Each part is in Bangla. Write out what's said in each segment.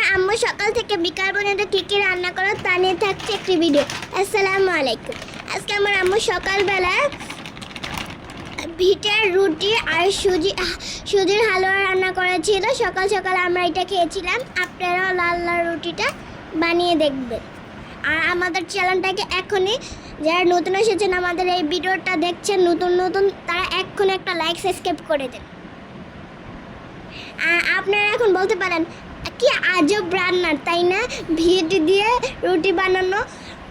আমার আম্মু সকাল থেকে বিকাল পর্যন্ত কী কী রান্না করো তা নিয়ে থাকছে একটি ভিডিও আসসালামু আলাইকুম। আজকে আমার আম্মু সকালবেলা ভিটের রুটি আর সুজি সুজির হালুয়া রান্না করেছিল। সকাল সকাল আমরা এটা খেয়েছিলাম। আপনারাও লাল লাল রুটিটা বানিয়ে দেখবেন। আর আমাদের চ্যানেলটাকে এখনই যারা নতুন এসেছেন আমাদের এই ভিডিওটা দেখছেন নতুন নতুন, তারা এক্ষুনি একটা লাইক সাবস্ক্রাইব করে দেন। আপনারা এখন বলতে পারেন, কি আজব রান্নার তাই না? ভিট দিয়ে রুটি বানানো,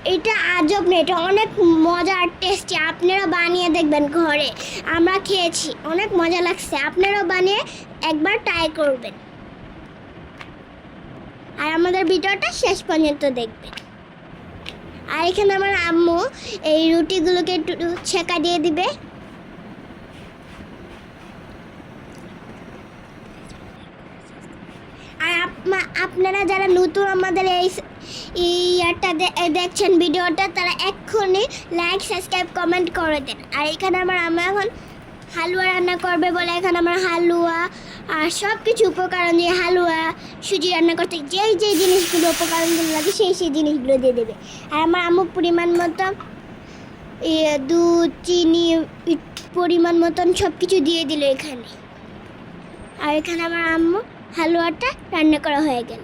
এটা আজব না, এটা অনেক মজার টেস্টি আপনারা বানিয়ে দেখবেন ঘরে। আমরা খেয়েছি, অনেক মজা লাগছে। আপনারাও বানিয়ে একবার ট্রাই করবেন। আর আমাদের ভিডিওটা শেষ পর্যন্ত দেখবেন। আর এখানে আমার আম্মু এই রুটিগুলোকে একটু ছেঁকা দিয়ে দিবে আর আপনা- আপনারা যারা নতুন আমাদের এই ইয়ারটা দেখছেন ভিডিওটা, তারা এক্ষুনি লাইক সাবস্ক্রাইব কমেন্ট করে দেন। আর এখানে আমার আম্মা এখন হালুয়া রান্না করবে বলে এখানে আমার হালুয়া আর সব কিছু উপকরণ দিয়ে হালুয়া, সুজি রান্না করতে, যেই যেই জিনিসগুলো উপকরণগুলো লাগে সেই সেই জিনিসগুলো দিয়ে দেবে। আর আমার আম্মু পরিমাণ মতো দুধ, চিনি, পরিমাণ মতন সব কিছু দিয়ে দিল এখানে। আর এখানে আমার আম্মু হালুয়াটা রান্না করা হয়ে গেল।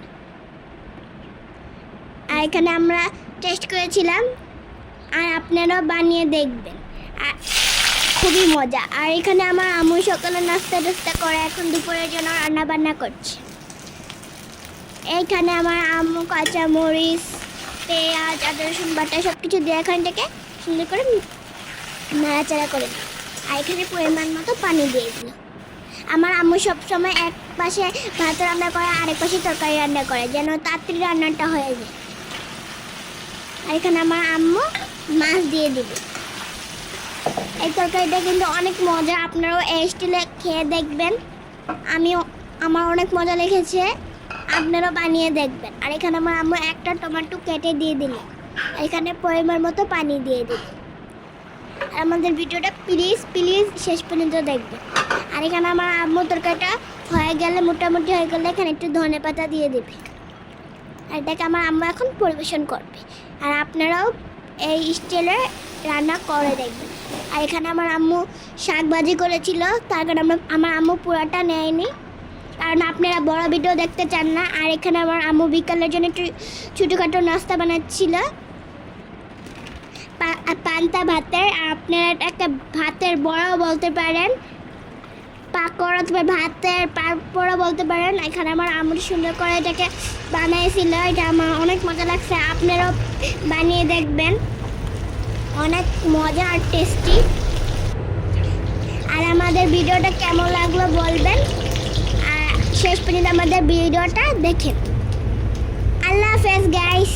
আর এখানে আমরা টেস্ট করেছিলাম, আর আপনারাও বানিয়ে দেখবেন। খুবই মজা। আর এখানে আমার আম্মু সকালে নাস্তা টাস্তা করে এখন দুপুরের জন্য রান্না বান্না করছে। এইখানে আমার আম্মু কাঁচা মরিচ পেঁয়াজ, আদা, রসুন বাটা সব কিছু দিয়ে এখান থেকে সুন্দর করে নাড়াচাড়া করে দিল। আর এখানে পরিমাণ মতো পানি দিয়ে দিল। আমার আম্মু সবসময় এক পাশে ভাত রান্না করে, আরেক পাশে তরকারি রান্না করে, যেন তাড়াতাড়ি রান্নাটা হয়ে যায়। আর এখানে আমার আম্মু মাছ দিয়ে দিবে। এই তরকারিটা কিন্তু অনেক মজা, আপনারাও এই স্টিলে খেয়ে দেখবেন। আমি আমার অনেক মজা লেগেছে, আপনারাও বানিয়ে দেখবেন। আর এখানে আমার আম্মু একটা টমেটো কেটে দিয়ে দিল। এখানে পরিমাণ মতো পানি দিয়ে দিল। আর আমাদের ভিডিওটা প্লিজ প্লিজ শেষ পর্যন্ত দেখবেন আর এখানে আমার আম্মু তরকারিটা হয়ে গেলে, মোটামুটি হয়ে গেলে এখানে একটু ধনে পাতা দিয়ে দেবে। আর এটাকে আমার আম্মু এখন পরিবেশন করবে। আর আপনারাও এই স্টাইলে রান্না করে দেখবেন। আর এখানে আমার আম্মু শাক ভাজি করেছিল, তার কারণে আমরা আমার আম্মু পুরাটা নেয়নি। কারণ আপনারা বড় ভিডিও দেখতে চান না। আর এখানে আমার আম্মু বিকালের জন্য একটু ছোটোখাটো নাস্তা বানাচ্ছিল। পান্তা ভাতের, আপনারা একটা ভাতের বড়াও বলতে পারেন, পাকড় অথবা ভাতের পাপড়ও বলতে পারেন। এখানে আমার আমুর সুন্দর করে এটাকে বানিয়েছিল এটা আমার অনেক মজা লাগছে, আপনারাও বানিয়ে দেখবেন। অনেক মজা আর টেস্টি। আর আমাদের ভিডিওটা কেমন লাগল বলবেন। আর শেষ পর্যন্ত আমাদের ভিডিওটা দেখেন। আল্লাহ হাফেজ গাইস